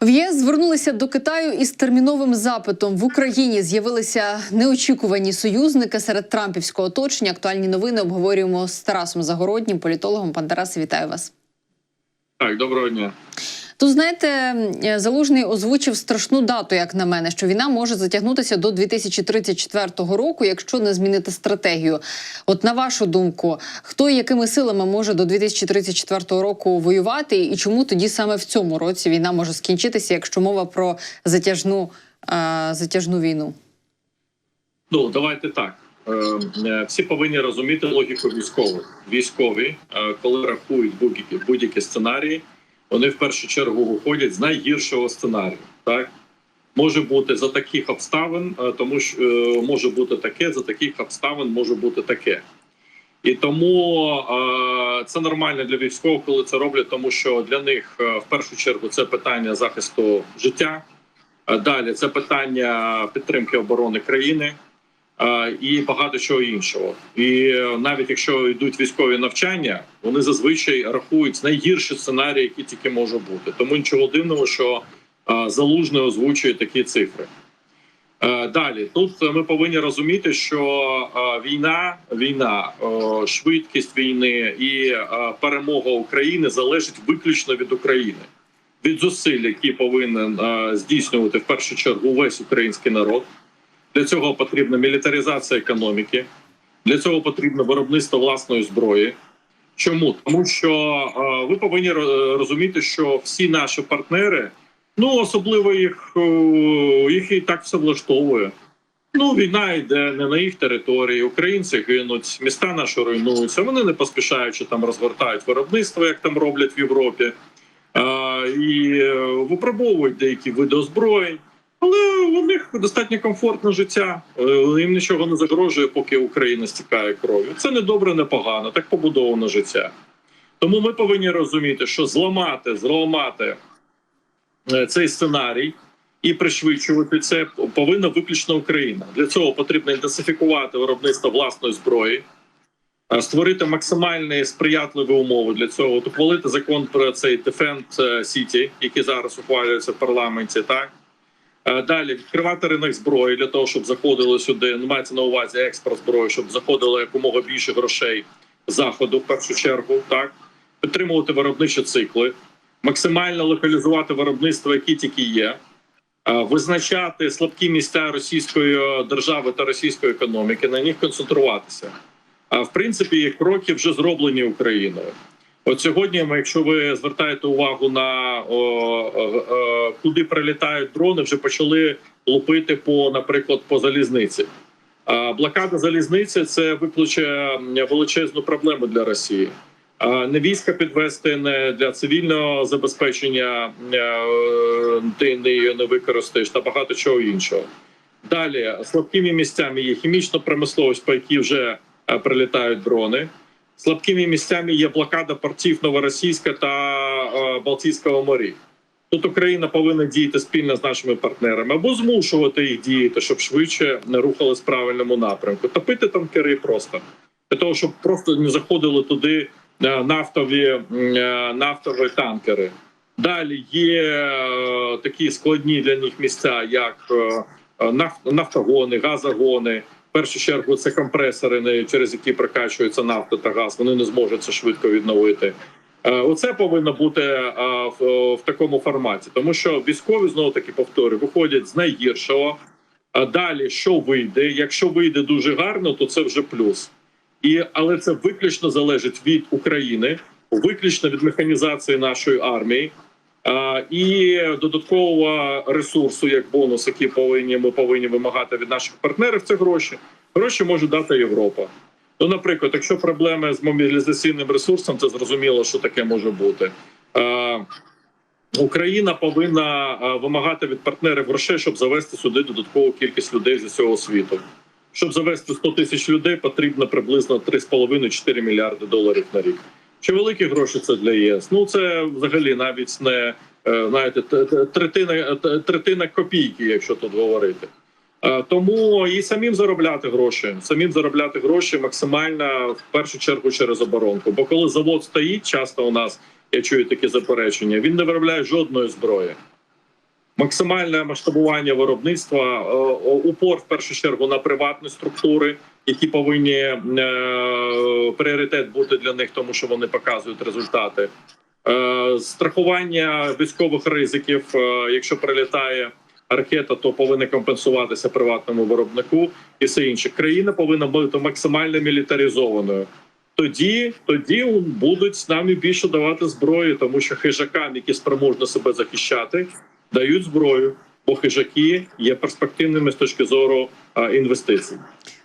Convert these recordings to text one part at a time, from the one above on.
В ЄС звернулися до Китаю із терміновим запитом. В Україні з'явилися неочікувані союзники серед трампівського оточення. Актуальні новини обговорюємо з Тарасом Загороднім, політологом. Пан Тарас, вітаю вас. Так, доброго дня. Тут знаєте, залужний озвучив страшну дату, як на мене, що війна може затягнутися до 2034 року, якщо не змінити стратегію. От на вашу думку, хто і якими силами може до 2034 року воювати, і чому тоді саме в цьому році війна може скінчитися, якщо мова про затяжну, е, затяжну війну? Ну давайте так. Е, е, Всі повинні розуміти логіку військових. Військові, коли рахують будь-які будь-які сценарії, вони в першу чергу виходять з найгіршого сценарію. Так може бути за таких обставин, е, тому що е, може бути таке, за таких обставин може бути таке. І тому е, це нормально для військових, коли це роблять, тому що для них в першу чергу це питання захисту життя. Далі це питання підтримки оборони країни і багато чого іншого. І е, навіть якщо йдуть військові навчання, вони зазвичай рахують найгірші сценарії, які тільки може бути. Тому нічого дивного, що залужний озвучує такі цифри. Е, Далі тут ми повинні розуміти, що війна, війна, швидкість війни і перемога України залежить виключно від України, від зусиль, які повинен здійснювати в першу чергу весь український народ. Для цього потрібна мілітаризація економіки, для цього потрібно виробництво власної зброї. Чому тому, що е, ви повинні розуміти, що всі наші партнери, ну особливо їх, е, їх і так все влаштовує. Ну, війна йде не на їх території. Українці гинуть, міста наші руйнуються. Вони не поспішаючи там розгортають виробництво, як там роблять в Європі, а, і е, випробовують деякі види озброєнь. Але у них достатньо комфортне життя. Е, Їм нічого не загрожує, поки Україна стікає кров'ю. Це не добре, не погано. Так побудовано життя. Тому ми повинні розуміти, що зламати, зламати е, цей сценарій і пришвидшувати це повинна виключно Україна. Для цього потрібно інтенсифікувати виробництво власної зброї, е, створити максимальні сприятливі умови для цього. Ухвалити закон про цей Defend City, який зараз ухвалюється в парламенті. Так далі відкривати ринок зброї для того, щоб заходили сюди. Ну, мається на увазі експорт зброї, щоб заходило якомога більше грошей заходу в першу чергу. Так підтримувати виробничі цикли, максимально локалізувати виробництво, які тільки є. Е, Визначати слабкі місця російської держави та російської економіки, на них концентруватися. А в принципі, кроки вже зроблені Україною. От сьогодні, якщо ви звертаєте увагу на о, о, куди прилітають дрони, вже почали лупити по, наприклад, по залізниці. Блокада залізниці це викличе величезну проблему для Росії. Не війська підвести не для цивільного забезпечення е, ти не її не використаєш та багато чого іншого. Далі слабкими місцями є хімічна промисловість, по якій вже е, прилітають дрони. Слабкими місцями є блокада портів Новоросійська та е, Балтійського морів. Тут Україна повинна діяти спільно з нашими партнерами або змушувати їх діяти, щоб швидше не рухались в правильному напрямку. Топити танкери просто для того, щоб просто не заходили туди е, нафтові, е, нафтові танкери. Далі є такі складні для них місця, як нафтогони, газогони. Першу чергу це компресори, через які прокачується нафта та газ. Вони не зможуть це швидко відновити. Е, Оце повинно бути е, в, такому форматі, тому що військові знову таки повторюю, виходять з найгіршого. А далі що вийде? Якщо вийде дуже гарно, то це вже плюс. І але це виключно залежить від України, виключно від механізації нашої армії. І додаткового ресурсу як бонус, який повинні ми повинні вимагати від наших партнерів. Це гроші. Гроші може дати Європа. Ну, наприклад, якщо проблеми з мобілізаційним ресурсом, це зрозуміло, що таке може бути. Україна повинна вимагати від партнерів грошей, щоб завести сюди додаткову кількість людей з усього світу. Щоб завести 100 тисяч людей, потрібно приблизно 3,5-4 мільярди доларів на рік. Чи великі гроші це для ЄС? Ну це взагалі навіть не е, знаєте, третина третина копійки, якщо тут говорити. Е, Тому і самим заробляти гроші, самим заробляти гроші максимально в першу чергу через оборонку. Бо коли завод стоїть, часто у нас я чую такі заперечення, він не виробляє жодної зброї. максимальне масштабування виробництва, е, упор в першу чергу на приватні структури, які повинні е, пріоритет бути для них, тому що вони показують результати. Е, Страхування військових ризиків, е, якщо прилітає ракета, то повинна компенсуватися приватному виробнику і все інше. Країна повинна бути максимально мілітаризованою. Тоді, тоді будуть нам і більше давати зброї, тому що хижакам, які спроможні себе захищати, дають зброю, бо хижаки є перспективними з точки зору а, інвестицій.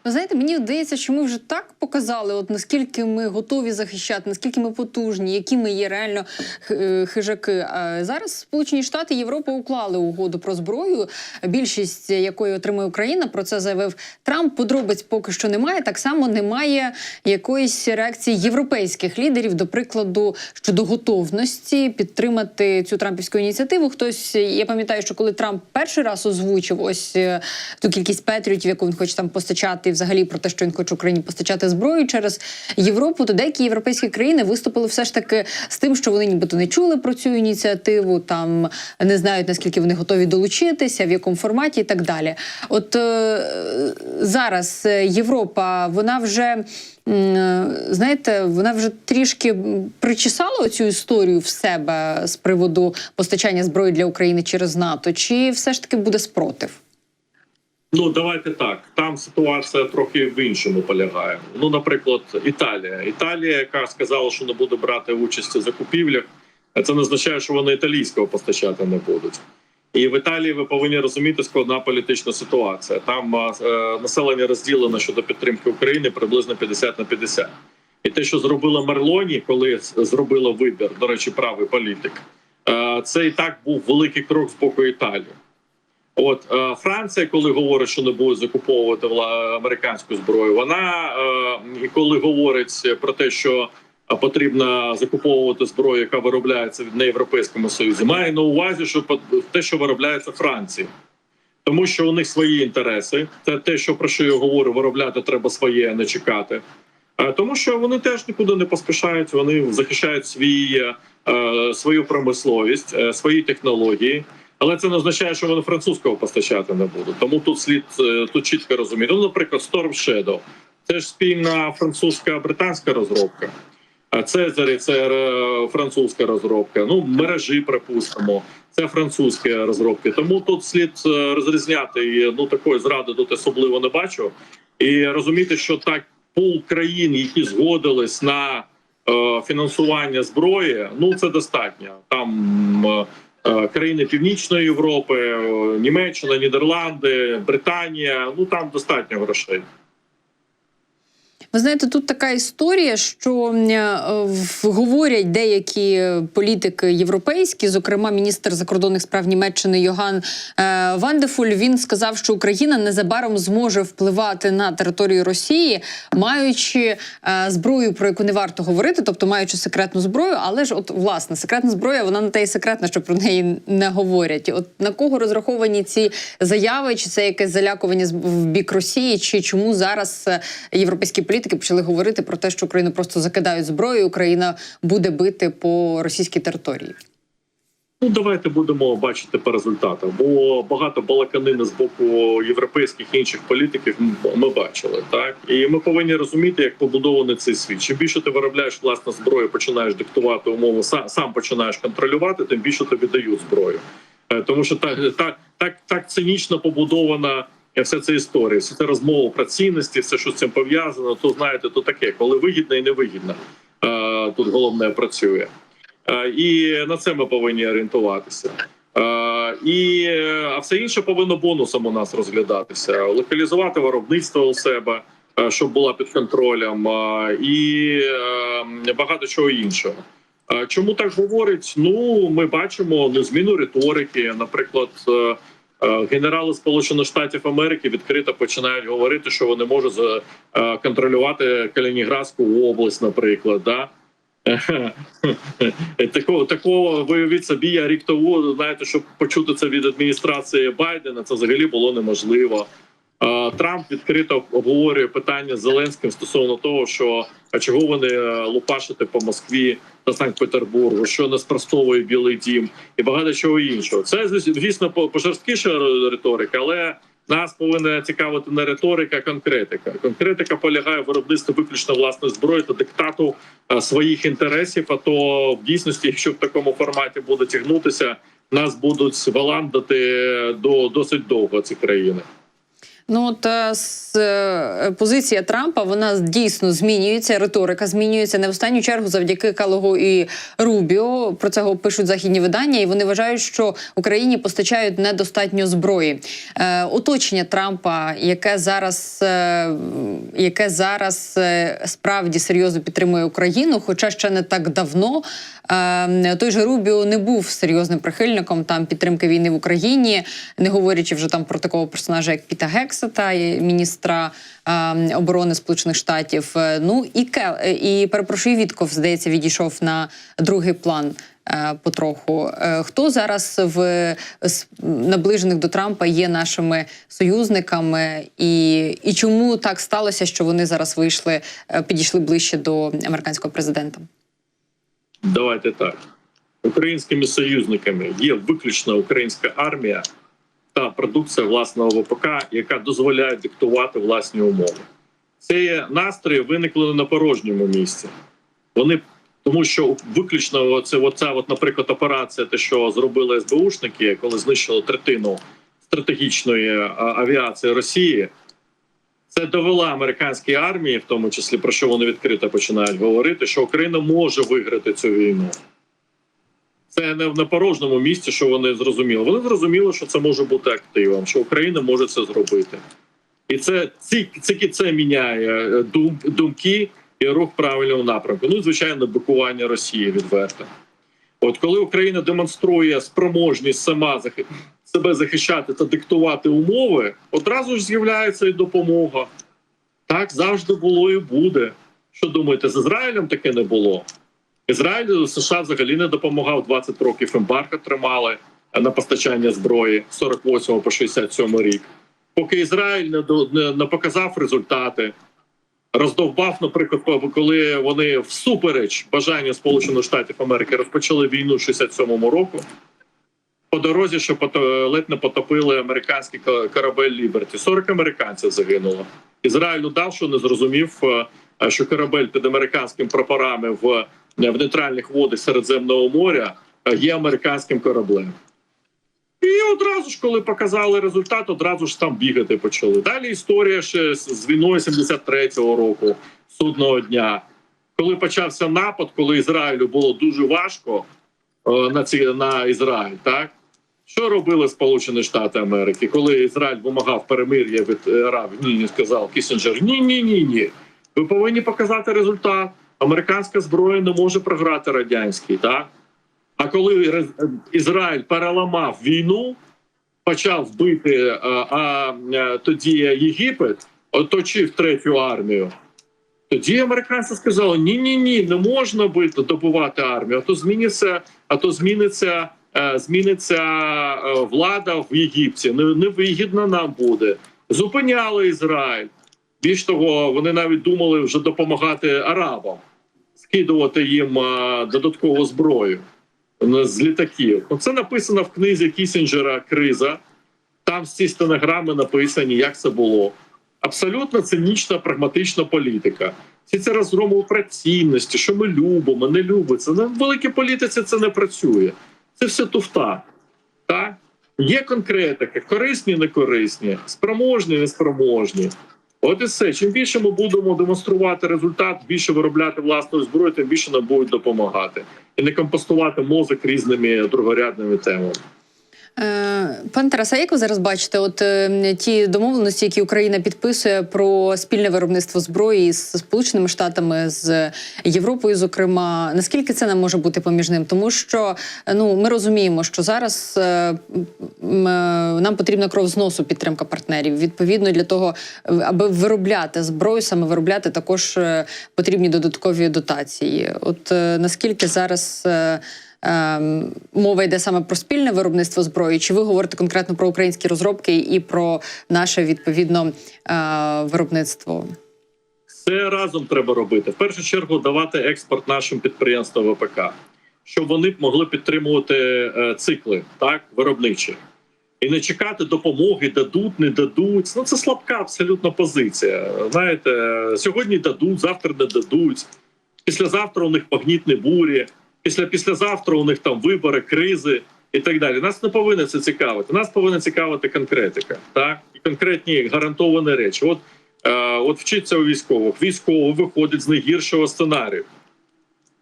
Ви знаєте, мені здається, що ми вже так показали, от наскільки ми готові захищати, наскільки ми потужні, які ми є реально е, хижаки. А зараз Сполучені Штати Європа уклали угоду про зброю, більшість якої отримує Україна. Про це заявив Трамп. Подробиць поки що немає. Так само немає якоїсь реакції європейських лідерів, до прикладу, щодо готовності підтримати цю трампівську ініціативу. Хтось я пам'ятаю, що коли Трамп перший раз озвучив ось е, ту кількість петріотів, яку він хоче там постачати, взагалі про те, що він хоче Україні постачати зброю через Європу, то деякі європейські країни виступили все ж таки з тим, що вони нібито не чули про цю ініціативу, там не знають наскільки вони готові долучитися, в якому форматі і так далі. От е, зараз е, Європа, вона вже. е, Знаєте, вона вже трішки причесала цю історію в себе з приводу постачання зброї для України через НАТО, чи все ж таки буде спротив? Ну давайте так. Там ситуація трохи в іншому полягає. Ну, наприклад, Італія. Італія, яка сказала, що не буде брати участь у закупівлях, це не означає, що вони італійського постачати не будуть. І в Італії ви повинні розуміти складна політична ситуація. Там е, населення розділено щодо підтримки України приблизно 50 на 50. І те, що зробила Мерлоні, коли зробила вибір, до речі, правий політик, е, це і так був великий крок з боку Італії. От е, Франція, коли говорить, що не буде закуповувати американську зброю, вона е, і коли говорить про те, що потрібно закуповувати зброю, яка виробляється в неєвропейському союзі, має на увазі, що те, що виробляється Франції. Тому що у них свої інтереси. Це те, що про що я говорю, виробляти треба своє, не чекати. Е, Тому що вони теж нікуди не поспішають. Вони захищають свій, свою промисловість, свої технології. Але це не означає, що вони французького постачати не будуть. Тому тут слід е, тут чітко розуміти. Ну, наприклад, Storm Shadow. Це ж спільна французька британська розробка. А це е, французька розробка. Ну мережі, припустимо, це французькі розробки. Тому тут слід е, розрізняти і ну такої зради тут особливо не бачу. І розуміти, що так пул країн, які згодились на е, фінансування зброї, ну це достатньо. Там е, країни Північної Європи, е, Німеччина, Нідерланди, Британія. Ну там достатньо грошей. Ви знаєте, тут така історія, що е, говорять деякі політики європейські, зокрема міністр закордонних справ Німеччини Йоган е, Вандефуль. Він сказав, що Україна незабаром зможе впливати на територію Росії, маючи е, зброю, про яку не варто говорити, тобто маючи секретну зброю. Але ж, от власне, секретна зброя, вона не те й секретна, що про неї не говорять. От на кого розраховані ці заяви? Чи це якесь залякування в бік Росії? Чи чому зараз європейські політики почали говорити про те, що Україну просто закидають зброю, Україна буде бити по російській території? Ну, давайте будемо бачити по результатах, бо багато балаканини з боку європейських і інших політиків ми бачили. Так і ми повинні розуміти, як побудований цей світ. Чим більше ти виробляєш власну зброю, починаєш диктувати умови, сам, сам починаєш контролювати, тим більше тобі дають зброю. Е, Тому що так, так, так, так цинічно побудована вся ця історія, вся ця розмова про цінності, все, що з цим пов'язано, то знаєте, то таке, коли вигідно і невигідно. Е, Тут головне працює. Е, І на це ми повинні орієнтуватися. Е, І а все інше повинно бонусом у нас розглядатися, локалізувати виробництво у себе, щоб була під контролем, і багато чого іншого. Чому так говорить? Ну ми бачимо ну, зміну риторики. Наприклад, генерали Сполучених Штатів Америки відкрито починають говорити, що вони можуть е, контролювати Калінінградську область, наприклад. Да? Такого такого виявіть собі, я рік тому знаєте, щоб почути це від адміністрації Байдена, це взагалі було неможливо. Е, Трамп відкрито обговорює питання з Зеленським стосовно того, що а чого вони е, лупашити по Москві та Санкт-Петербургу, що не спростовує Білий Дім і багато чого іншого. Це звісно по- пожорсткіша риторика, але нас повинна цікавити не риторика, а конкретика. Конкретика полягає в виробництві виключно власної зброї та диктату е, своїх інтересів. А то в дійсності, якщо в такому форматі буде тягнутися, нас будуть валандати до досить довго ці країни. Ну от е, е, позиція Трампа вона дійсно змінюється. Риторика змінюється не в останню чергу завдяки Калогу і Рубіо. Про це пишуть західні видання, і вони вважають, що Україні постачають недостатньо зброї. Е, оточення Трампа, яке зараз, е, яке зараз е, справді серйозно підтримує Україну, хоча ще не так давно. Е, той же Рубіо не був серйозним прихильником там підтримки війни в Україні, не говорячи вже там про такого персонажа, як Піта Гексета, міністра е, оборони Сполучених Штатів. Е, Ну і Кел е, і перепрошую, Вітков, здається, відійшов на другий план. е, Потроху хто зараз в наближених до Трампа є нашими союзниками, і, і чому так сталося, що вони зараз вийшли, підійшли ближче до американського президента? Давайте так. Українськими союзниками є виключно українська армія та продукція власного ВПК, яка дозволяє диктувати власні умови. Ці настрої виникли на порожньому місці. Вони тому, що виключно це, оця, от, наприклад, операція, те, що зробили СБУшники, коли знищили третину стратегічної авіації Росії, це довела американській армії, в тому числі про що вони відкрито починають говорити, що Україна може виграти цю війну. Це не в непорожному місці, що вони зрозуміли. Вони зрозуміли, що це може бути активом, що Україна може це зробити. І це тільки це міняє е, дум, думки і рух в правильному напрямку. Ну, звичайно, блокування Росії відверто. От коли Україна демонструє спроможність сама захи- себе захищати та диктувати умови, одразу ж з'являється і допомога. Так завжди було і буде. Що думаєте, з Ізраїлем таке не було? Ізраїль США взагалі не допомагав 20 років ембарго тримали на постачання зброї з 48 по 67 рік. Поки Ізраїль не, не, не показав результати, роздовбав, наприклад, коли вони всупереч бажанню Сполучених Штатів Америки розпочали війну в 67-му року. По дорозі, що ледь не потопили американський корабель Ліберті. 40 американців загинуло. Ізраїль удав, що не зрозумів, е, що корабель під американськими прапорами в, в нейтральних водах Середземного моря е, є американським кораблем. І одразу ж, коли показали результат, одразу ж там бігати почали. Далі історія ще з війною 73-го року, судного дня, коли почався напад, коли Ізраїлю було дуже важко е, на ці на Ізраїль, так що робили Сполучені Штати Америки, коли Ізраїль вимагав перемир'я від е, Арабів? Ні, не сказав Кісінджер. Ні, ні, ні, ні. Ви повинні показати результат. Американська зброя не може програти радянській, так. А коли Ізраїль переламав війну, почав бити е, а, е, тоді Єгипет, оточив третю армію. Тоді американці сказали: ні, ні, ні, не можна бити добувати армію. А то зміниться, а то зміниться, е, зміниться е, влада в Єгипті. Не- Невигідно нам буде. Зупиняли Ізраїль. Більш того, вони навіть думали вже допомагати арабам, скидувати їм е, додаткову зброю з літаків. Ну, Це написано в книзі Кісінджера Криза. Там ці стенограми написані, як це було. Абсолютно цинічна, прагматична політика. Всі це розгромова про цінності, що ми любимо, не любимо. Це на великій політиці це не працює. Це все туфта. Так? Є конкретика, корисні, некорисні, спроможні, неспроможні. От і все. Чим більше ми будемо демонструвати результат, більше виробляти власної зброї, тим більше нам будуть допомагати і не компостувати мозок різними другорядними темами. Е, Пане Тарасе, як ви зараз бачите, от е, ті домовленості, які Україна підписує про спільне виробництво зброї з Сполученими Штатами, з Європою, зокрема, наскільки це нам може бути поміжним? Тому що ну ми розуміємо, що зараз е, нам потрібна кров з носу підтримка партнерів. Відповідно, для того, аби виробляти зброю, саме виробляти, також потрібні додаткові дотації. От наскільки зараз. Ем, мова йде саме про спільне виробництво зброї? Чи ви говорите конкретно про українські розробки і про наше відповідно е, виробництво? Все разом треба робити. В першу чергу давати експорт нашим підприємствам ВПК, щоб вони могли підтримувати е, цикли так виробничі. І не чекати допомоги, дадуть, не дадуть. Ну це слабка абсолютно позиція. Знаєте, сьогодні дадуть, завтра не дадуть. Післязавтра у них магнітні бурі, після післязавтра у них там вибори, кризи і так далі. Нас не повинно це цікавити. Нас повинна цікавити конкретика, так і конкретні гарантовані речі. От Е, от вчиться у військових. Військовий виходить з найгіршого сценарію.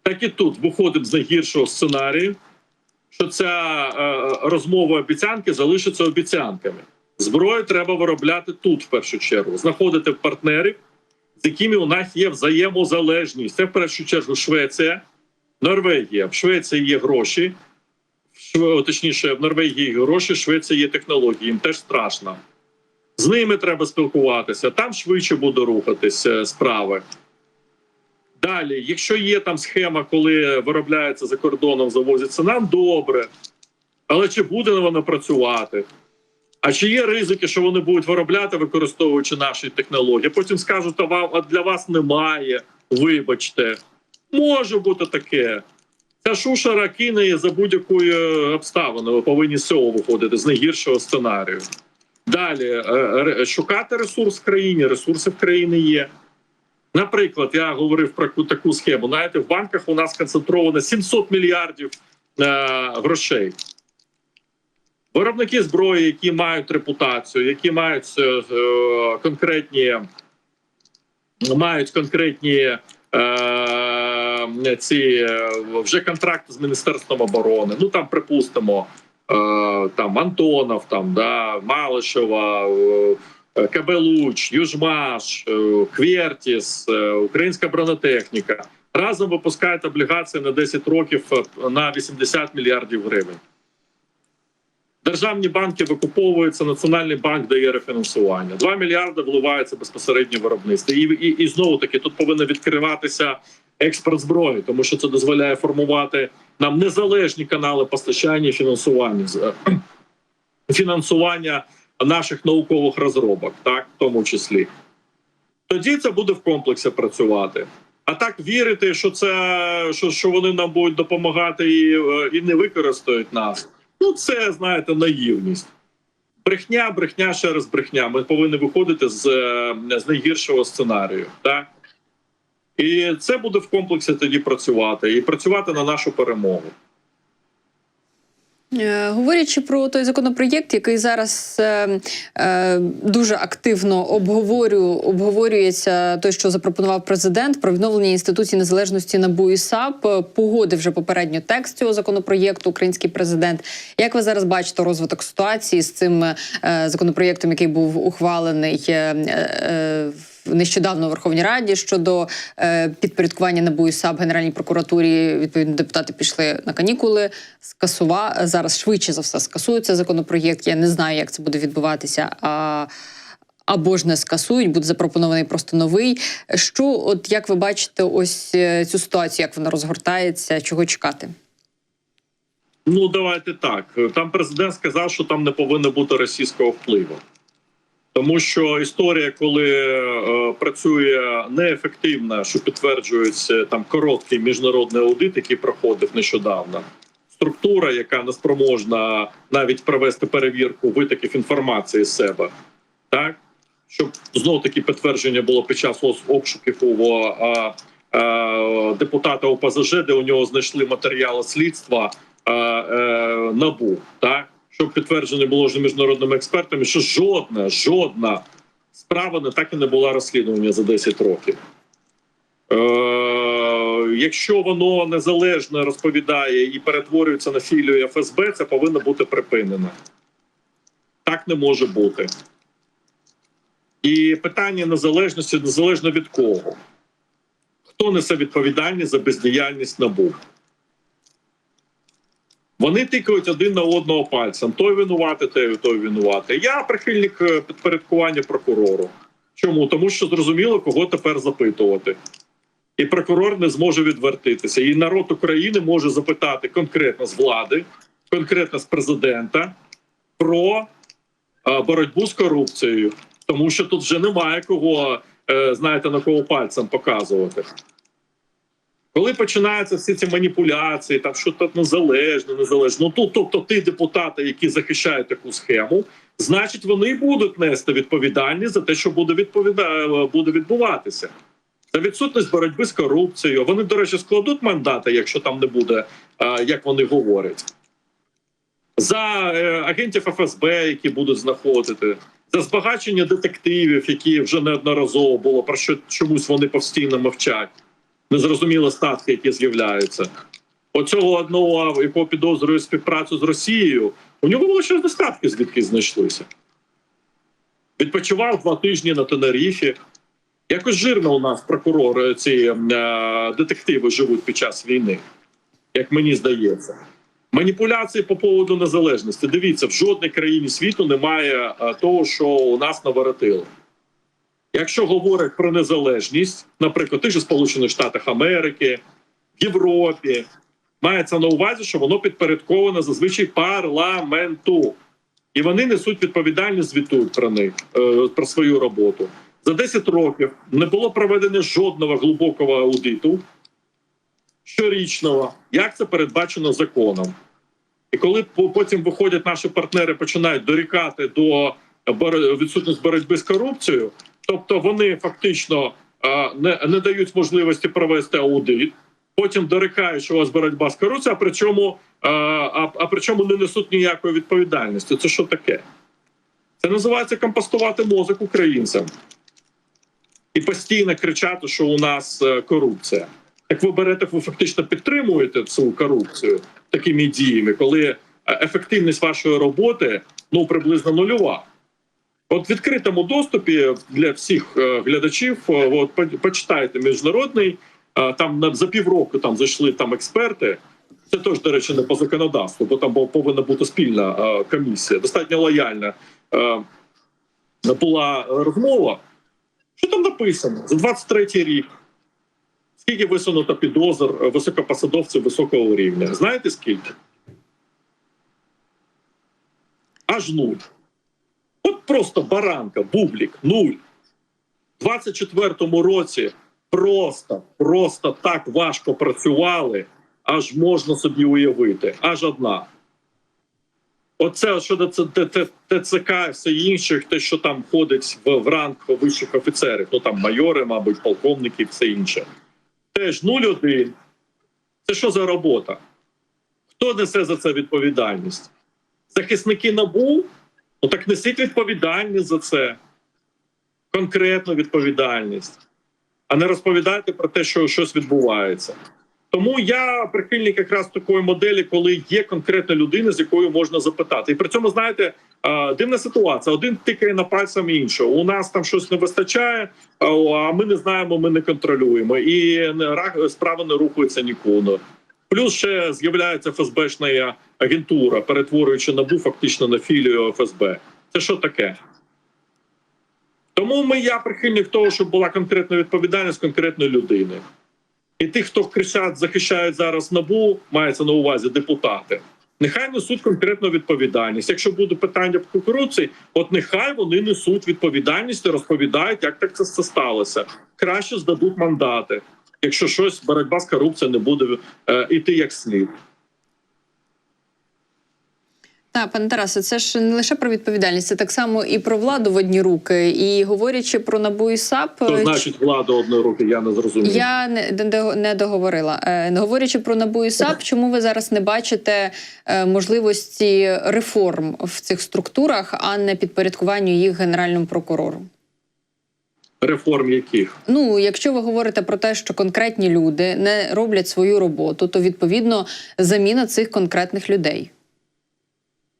Так і тут виходимо з найгіршого сценарію, що ця е, розмова обіцянки залишиться обіцянками. Зброю треба виробляти тут в першу чергу, знаходити партнерів, з якими у нас є взаємозалежність. Це в першу чергу Швеція, Норвегія. В Швеції є гроші, точніше, в Норвегії гроші, в Швеції є технології. Їм теж страшно. З ними треба спілкуватися, там швидше буде рухатися справи. Далі, якщо є там схема, коли виробляється за кордоном, завозиться нам, добре. Але чи буде вона працювати? А чи є ризики, що вони будуть виробляти, використовуючи наші технології? Потім скажуть, а а для вас немає. Вибачте, може бути таке. Ця шушера кине за будь-якої обставини. Ви повинні з цього виходити, з найгіршого сценарію. Далі е, шукати ресурс в країні. Ресурси в країні є. Наприклад, я говорив про таку- схему. Знаєте, в банках у нас концентровано 700 мільярдів е, грошей. Виробники зброї, які мають репутацію, які мають е, конкретні, мають конкретні е, ці е, вже контракти з міністерством оборони. Ну там припустимо, е, там Антонов, там да Малишева, е, КБ Луч, Южмаш, е, Квертіс, е, українська бронетехніка разом випускають облігації на 10 років е, на 80 мільярдів гривень. Державні банки викуповуються, Національний банк дає рефінансування. 2 мільярди вливаються безпосередньо виробництво. І, і, і знову таки тут повинно відкриватися експорт зброї, тому що це дозволяє формувати нам незалежні канали постачання і фінансування фінансування наших наукових розробок, так в тому числі. Тоді це буде в комплексі працювати. А так вірити, що це що, що вони нам будуть допомагати і, е, і не використають нас. Ну, це знаєте, наївність. Брехня, брехня, ще раз брехня. Ми повинні виходити з, е, з найгіршого сценарію. Так? І це буде в комплексі тоді працювати і працювати на нашу перемогу. Е, Говорячи про той законопроєкт, який зараз е, е, дуже активно обговорю, обговорюється, той, що запропонував президент про відновлення інституції незалежності НАБУ і САП, е, погодив вже попередньо текст цього законопроєкту. Український президент. Як ви зараз бачите розвиток ситуації з цим е, законопроєктом, який був ухвалений? е, е, в Нещодавно у Верховній Раді щодо е, підпорядкування НАБУ і САП Генеральній прокуратурі відповідно депутати пішли на канікули. Скасува зараз швидше за все скасується законопроєкт. Я не знаю, як це буде відбуватися. А або ж не скасують, буде запропонований просто новий. Що, от як ви бачите, ось е, цю ситуацію, як вона розгортається, чого чекати? Ну, давайте так. Там президент сказав, що там не повинно бути російського впливу. Тому що історія, коли е, працює неефективно, що підтверджується там короткий міжнародний аудит, який проходив нещодавно, структура, яка не спроможна навіть провести перевірку витоків інформації з себе, так? Щоб знов таки підтвердження було під час обшуків у а, а, депутата ОПЗЖ, де у нього знайшли матеріали слідства а, е, набу, так щоб підтверджено було вже міжнародними експертами, що жодна, жодна справа не так і не була розслідування за 10 років. Е, якщо воно незалежно розповідає і перетворюється на філію ФСБ, це повинно бути припинено. Так не може бути. І питання незалежності незалежно від кого. Хто несе відповідальність за бездіяльність НАБУ? Вони тикають один на одного пальцем. Той винуватий, той, той винуватий. Я прихильник е, підпорядкування прокурору. Чому? Тому що зрозуміло, кого тепер запитувати. і прокурор не зможе відвертитися. І народ України може запитати конкретно з влади, конкретно з президента про е, боротьбу з корупцією, тому що тут вже немає кого, е, знаєте, на кого пальцем показувати. Коли починаються всі ці маніпуляції, там що тут незалежно, незалежно. Ну тобто, ти депутати, які захищають таку схему, значить вони будуть нести відповідальність за те, що буде відповіда... буде відбуватися. За відсутність боротьби з корупцією. Вони, до речі, складуть мандати, якщо там не буде, як вони говорять. За е, агентів ФСБ, які будуть знаходити, за збагачення детективів, які вже неодноразово було, про що чомусь вони постійно мовчать. Незрозумілі статки, які з'являються. Оцього одного, якого підозрює співпрацю з Росією, у нього було ще достатки, звідки знайшлися. Відпочивав два тижні на Тенеріфі. Якось жирно у нас прокурори, ці е, детективи живуть під час війни, як мені здається. Маніпуляції по поводу незалежності. Дивіться, в жодній країні світу немає е, того, що у нас наворотило. Якщо говорять про незалежність, наприклад, тих же Сполучених Штатах Америки, в Європі, мається на увазі, що воно підпорядковане зазвичай парламенту, і вони несуть відповідальність, звітують про них е, про свою роботу. За 10 років не було проведено жодного глибокого аудиту щорічного, як це передбачено законом. І коли потім виходять наші партнери, починають дорікати до відсутності боротьби з корупцією, тобто вони фактично е, не, не дають можливості провести аудит, потім дорікають, що у вас боротьба з корупцією, а причому, е, а, а причому не несуть ніякої відповідальності. Це що таке? Це називається компостувати мозок українцям і постійно кричати, що у нас е, корупція. Так ви берете, ви фактично підтримуєте цю корупцію такими діями, коли ефективність вашої роботи ну приблизно нульова. От в відкритому доступі для всіх е, глядачів, е, от почитайте міжнародний. е, Там за півроку там зайшли там експерти. Це теж, до речі, не по законодавству, бо там повинна бути спільна комісія. Достатньо лояльна була розмова. Що там написано за 23-й рік? Скільки висунуто підозр високопосадовців високого рівня? Знаєте скільки? Аж нуль. От просто баранка, бублік, нуль. У 24-му році просто, просто так важко працювали, аж можна собі уявити. Аж одна. Оце щодо ТЦК і все інших, те, що там входить в, в ранг вищих офіцерів, ну там майори, мабуть, полковники і все інше. Теж 0-1. Це що за робота? Хто несе за це відповідальність? Захисники НАБУ? Ну так несіть відповідальність за це. Конкретну відповідальність. А не розповідайте про те, що щось відбувається. Тому я прихильник якраз такої моделі, коли є конкретна людина, з якою можна запитати. І при цьому, знаєте, е, дивна ситуація: один тикає на пальцем іншого. У нас там щось не вистачає, а ми не знаємо, ми не контролюємо. І ра- справа не рухається нікуди. Плюс ще з'являється ФСБшна агентура, перетворюючи набу фактично на філію ФСБ. Це що таке? Тому ми я прихильник того, щоб була конкретна відповідальність конкретної людини. І тих, хто кричать, захищають зараз набу, мається на увазі депутати. Нехай несуть конкретну відповідальність. Якщо буде питання по корупції, от нехай вони несуть відповідальність і розповідають, як так це, сталося. Краще здадуть мандати, якщо щось боротьба з корупцією не буде е, іти як слід. Так, пане Тарасе, це ж не лише про відповідальність, це так само і про владу в одні руки. І говорячи про НАБУ і САП, Що е, значить влада одної руки? Я не зрозумів. Я не, не- договорила. Е, Не говорячи про НАБУ і САП, чому ви зараз не бачите е, можливості реформ в цих структурах, а не підпорядкуванню їх генеральному прокурору? Реформ яких? Ну, якщо ви говорите про те, що конкретні люди не роблять свою роботу, то відповідно заміна цих конкретних людей.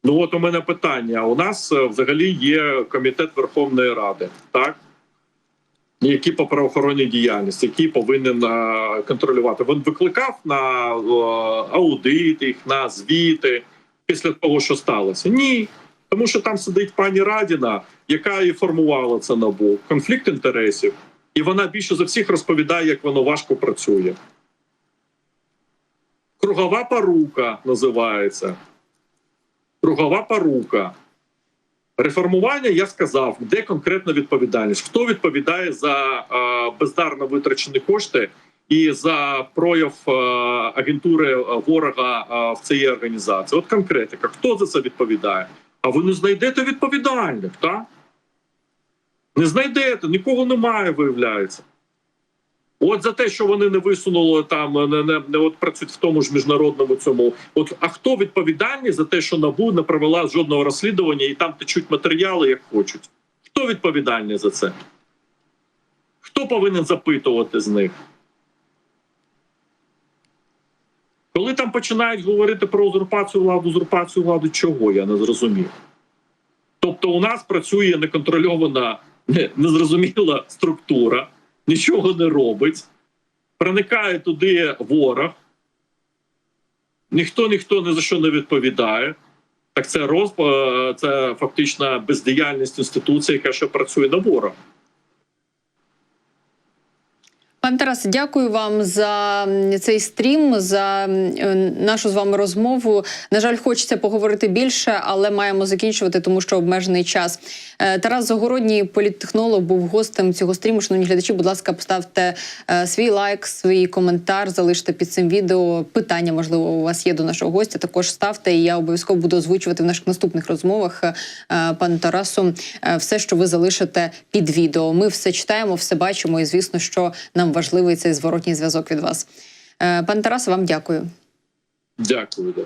Ну от у мене питання. У нас е, взагалі є комітет Верховної Ради, так? Який по правоохоронній діяльності, який повинен е, контролювати. Він викликав на е, аудит їх, на звіти після того, що сталося. Ні. Тому що там сидить пані Радіна, яка і формувала це набу. Конфлікт інтересів. І вона більше за всіх розповідає, як воно важко працює. Кругова порука називається. Кругова порука. Реформування я сказав, де конкретна відповідальність. Хто відповідає за е, бездарно витрачені кошти і за прояв е, агентури е, ворога в цій організації? От конкретика. Хто за це відповідає? А ви не знайдете відповідальних, так? Не знайдете, нікого немає, виявляється. От за те, що вони не висунули там, не, не, не от працюють в тому ж міжнародному цьому. От а хто відповідальний за те, що набу не провела жодного розслідування і там течуть матеріали, як хочуть? Хто відповідальний за це? Хто повинен запитувати з них? Коли там починають говорити про узурпацію влади, узурпацію влади, чого я не зрозумів. Тобто, у нас працює неконтрольована, незрозуміла структура, нічого не робить, проникає туди ворог, ніхто ніхто ні за що не відповідає. Так це розп... е, це фактично бездіяльність інституції, яка ще працює на ворога. Пан Тарас, дякую вам за цей стрім, за е, нашу з вами розмову. На жаль, хочеться поговорити більше, але маємо закінчувати, тому що обмежений час. Е, Тарас Загородній, політтехнолог, був гостем цього стріму. Шановні глядачі, будь ласка, поставте е, свій лайк, свій коментар, залиште під цим відео. Питання, можливо, у вас є до нашого гостя. Також ставте, і я обов'язково буду озвучувати в наших наступних розмовах пану Тарасу все, що ви залишите під відео. Ми все читаємо, все бачимо, і звісно, що нам важливий цей зворотній зв'язок від вас. Пан Пане Тарасе, вам дякую. Дякую.